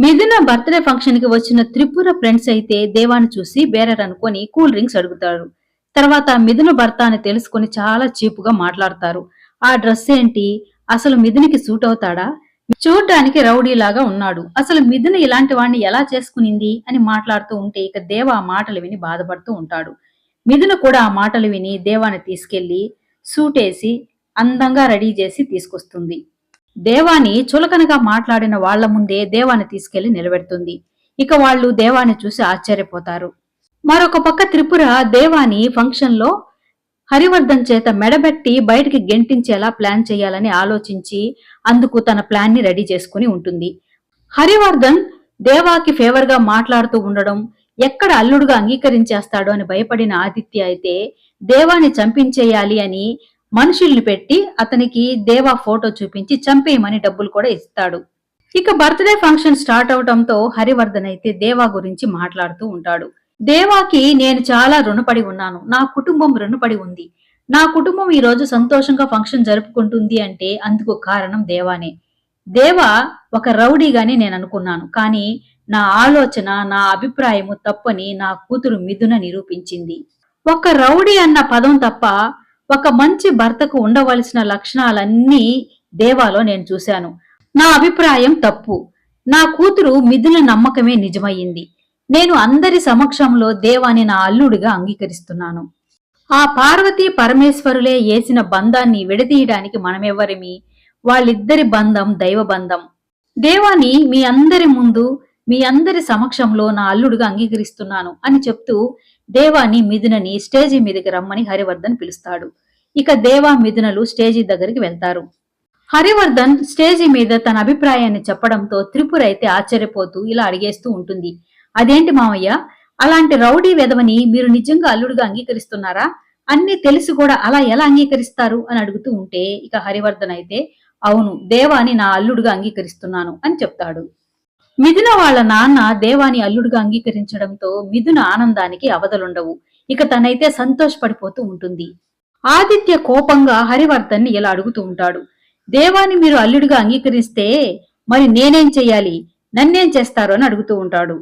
మిథున బర్త్డే ఫంక్షన్కి వచ్చిన త్రిపుర ఫ్రెండ్స్ అయితే దేవాన్ని చూసి బేరర్ అనుకొని కూల్ డ్రింక్స్ అడుగుతారు. తర్వాత మిథున భర్త అని తెలుసుకొని చాలా చీపుగా మాట్లాడతారు. ఆ డ్రెస్ ఏంటి? అసలు మిథునికి సూట్ అవుతాడా? చూడ్డానికి రౌడీలాగా ఉన్నాడు. అసలు మిథున ఇలాంటి వాడిని ఎలా చేసుకునింది? అని మాట్లాడుతూ ఉంటే ఇక దేవ ఆ మాటలు విని బాధపడుతూ ఉంటాడు. మిథున కూడా ఆ మాటలు విని దేవాన్ని తీసుకెళ్ళి సూటేసి అందంగా రెడీ చేసి తీసుకొస్తుంది. దేవాని చులకనగా మాట్లాడిన వాళ్ళ ముందే దేవాన్ని తీసుకెళ్ళి నిలబెడుతుంది. ఇక వాళ్ళు దేవాన్ని చూసి ఆశ్చర్యపోతారు. మరొక పక్క త్రిపుర దేవాని ఫంక్షన్లో హరివర్ధన్ చేత మెడబెట్టి బయటికి గెంటించేలా ప్లాన్ చేయాలని ఆలోచించి అందుకు తన ప్లాన్ని రెడీ చేసుకుని ఉంటుంది. హరివర్ధన్ దేవాకి ఫేవర్గా మాట్లాడుతూ ఉండడం ఎక్కడ అల్లుడుగా అంగీకరించేస్తాడో అని భయపడిన ఆదిత్య అయితే దేవాని చంపించేయాలి అని మనుషుల్ని పెట్టి అతనికి దేవా ఫోటో చూపించి చంపేయమని డబ్బులు కూడా ఇస్తాడు. ఇక బర్త్డే ఫంక్షన్ స్టార్ట్ అవటంతో హరివర్ధన్ అయితే దేవా గురించి మాట్లాడుతూ ఉంటాడు. దేవాకి నేను చాలా రుణపడి ఉన్నాను. నా కుటుంబం రుణపడి ఉంది. నా కుటుంబం ఈ రోజు సంతోషంగా ఫంక్షన్ జరుపుకుంటుంది అంటే అందుకు కారణం దేవానే. దేవా ఒక రౌడీగానే నేను అనుకున్నాను. కానీ నా ఆలోచన నా అభిప్రాయము తప్పని నా కూతురు మిథున నిరూపించింది. ఒక రౌడీ అన్న పదం తప్ప ఒక మంచి భర్తకు ఉండవలసిన లక్షణాలన్నీ దేవాలో నేను చూశాను. నా అభిప్రాయం తప్పు. నా కూతురు మిథున నమ్మకమే నిజమయ్యింది. నేను అందరి సమక్షంలో దేవాని నా అల్లుడిగా అంగీకరిస్తున్నాను. ఆ పార్వతీ పరమేశ్వరులే ఏసిన బంధాన్ని విడదీయడానికి మనమెవ్వరిమి? వాళ్ళిద్దరి బంధం దైవ బంధం. దేవాని మీ అందరి ముందు మీ అందరి సమక్షంలో నా అల్లుడుగా అంగీకరిస్తున్నాను అని చెప్తూ దేవాని మిథునని స్టేజి మీదకి రమ్మని హరివర్ధన్ పిలుస్తాడు. ఇక దేవా మిథునలు స్టేజి దగ్గరికి వెళ్తారు. హరివర్ధన్ స్టేజి మీద తన అభిప్రాయాన్ని చెప్పడంతో త్రిపుర అయితే ఆశ్చర్యపోతూ ఇలా అడిగేస్తూ ఉంటుంది. అదేంటి మామయ్య? అలాంటి రౌడీ వెధవని మీరు నిజంగా అల్లుడుగా అంగీకరిస్తున్నారా? అన్ని తెలిసి కూడా అలా ఎలా అంగీకరిస్తారు? అని అడుగుతూ ఉంటే ఇక హరివర్ధన్ అయితే అవును దేవాని నా అల్లుడుగా అంగీకరిస్తున్నాను అని చెప్తాడు. మిథున వాళ్ళ నాన్న దేవాని అల్లుడుగా అంగీకరించడంతో మిథున ఆనందానికి అవధలుండవు. ఇక తనైతే సంతోషపడిపోతూ ఉంటుంది. ఆదిత్య కోపంగా హరివర్ధన్ని ఇలా అడుగుతూ ఉంటాడు. దేవాని మీరు అల్లుడిగా అంగీకరిస్తే మరి నేనేం చెయ్యాలి? నన్నేం చేస్తారు? అని అడుగుతూ ఉంటాడు.